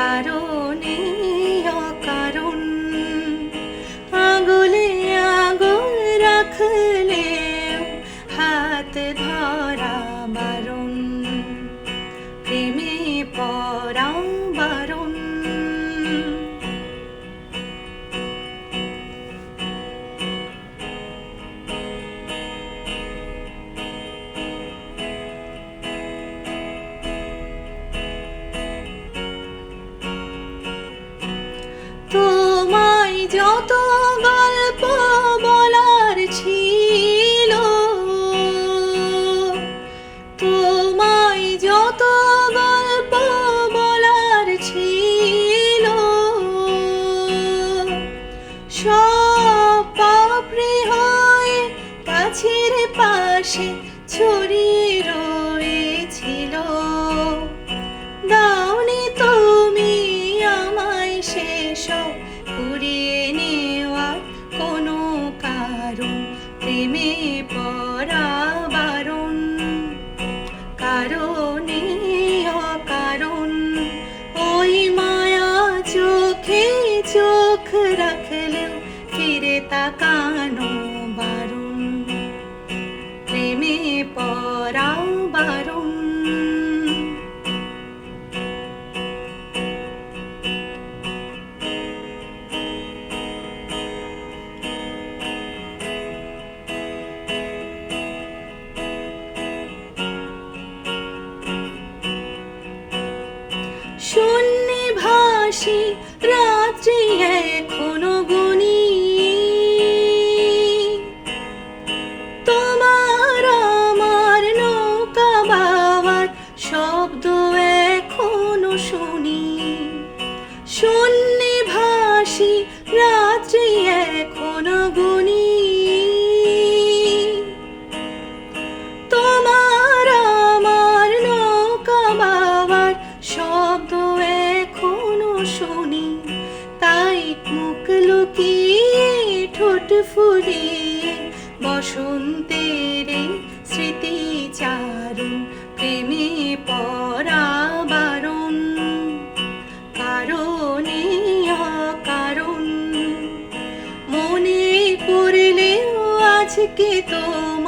কারণে সব পাপড়ে হয়ে কাছের পাশে ছড়িয়ে রয়েছিল। দাওনি তুমি আমায় সেসব কুড়িয়ে নেওয়ার কোনো কারণ প্রেমে পড়া তাকানো বারণ প্রেমে পড়া বারণ শূন্যে ভাসি রাত্রি এখনও গুনি। শুনি, তাই মুখ লুকিয়ে ঠোঁট ফুলিয়ে বসন্তের স্মৃতি চারণ, প্রেমে পড়া বারণ কারণে অকারণ, মনে পড়লেও আজকে মনে